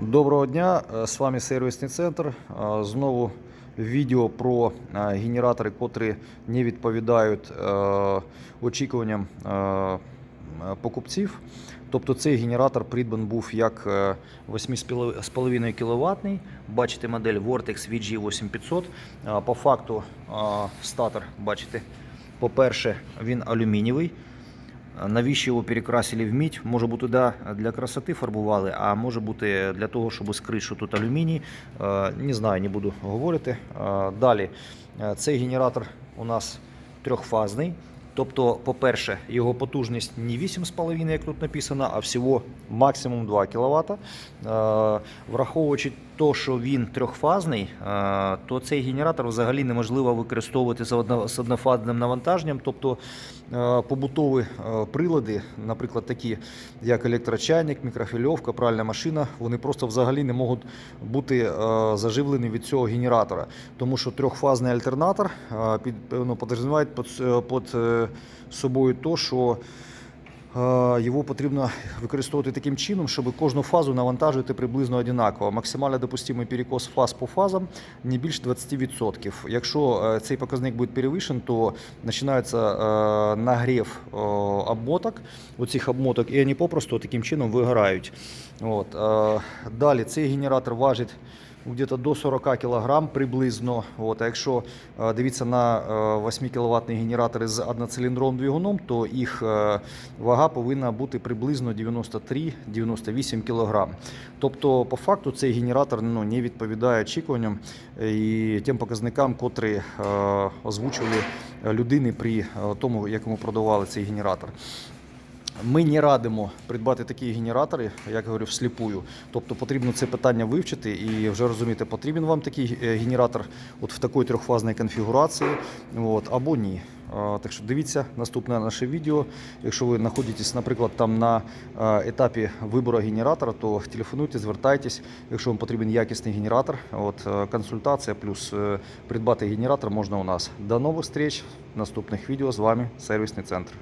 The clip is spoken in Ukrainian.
Доброго дня, е, з вами сервісний центр. Е, Знову відео про е, генератори, котрі не відповідають очікуванням покупців. Тобто цей генератор придбан був як е, 8,5 кВт. Бачите модель Vortex VG8500. Е, По факту статор, бачите, по-перше, він алюмінієвий. Навіщо його перекрасили в мідь? Може бути да, для красоти фарбували, а може бути для того, щоб скрити, що тут алюміній. Е, Не знаю, не буду говорити. Е, Далі, е, цей генератор у нас трьохфазний. Тобто, по-перше, його потужність не 8,5, як тут написано, а всього максимум 2 кВт. Враховуючи те, що він трьохфазний, е, то цей генератор взагалі неможливо використовувати з однофазним навантаженням. Тобто е, побутові е, прилади, наприклад, такі як електрочайник, мікрофільовка, пральна машина, вони просто взагалі не можуть бути е, заживлені від цього генератора. Тому що трьохфазний альтернатор е, під, ну, під, е, під е, собою то, що Е, Його потрібно використовувати таким чином, щоб кожну фазу навантажувати приблизно однаково. Максимально допустимий перекос фаз по фазам не більше 20%. Якщо е, цей показник буде перевищен, то починається е, нагрів обмоток, оцих обмоток, і вони попросту таким чином вигорають. От. Далі цей генератор важить где-то до 40 кг приблизно. От, а якщо е, дивитися на е, 8 кВт генератори з одноциліндровим двигуном, то їх е, вага повинна бути приблизно 93-98 кг. Тобто, по факту, цей генератор ну, не відповідає очікуванням і тим показникам, котрі е, озвучували людини при е, тому, як йому продавали цей генератор. Ми не радимо придбати такі генератори, як говорю, всліпую. Тобто потрібно це питання вивчити і вже розуміти, потрібен вам такий е, генератор от в такій трьохфазній конфігурації от, або ні. Так що дивіться наступне наше відео. Якщо ви знаходитесь, наприклад, там на е, етапі вибору генератора, то телефонуйте, звертайтесь. Якщо вам потрібен якісний генератор, от, е, консультація плюс придбати генератор можна у нас. До нових зустріч наступних відео. З вами сервісний центр.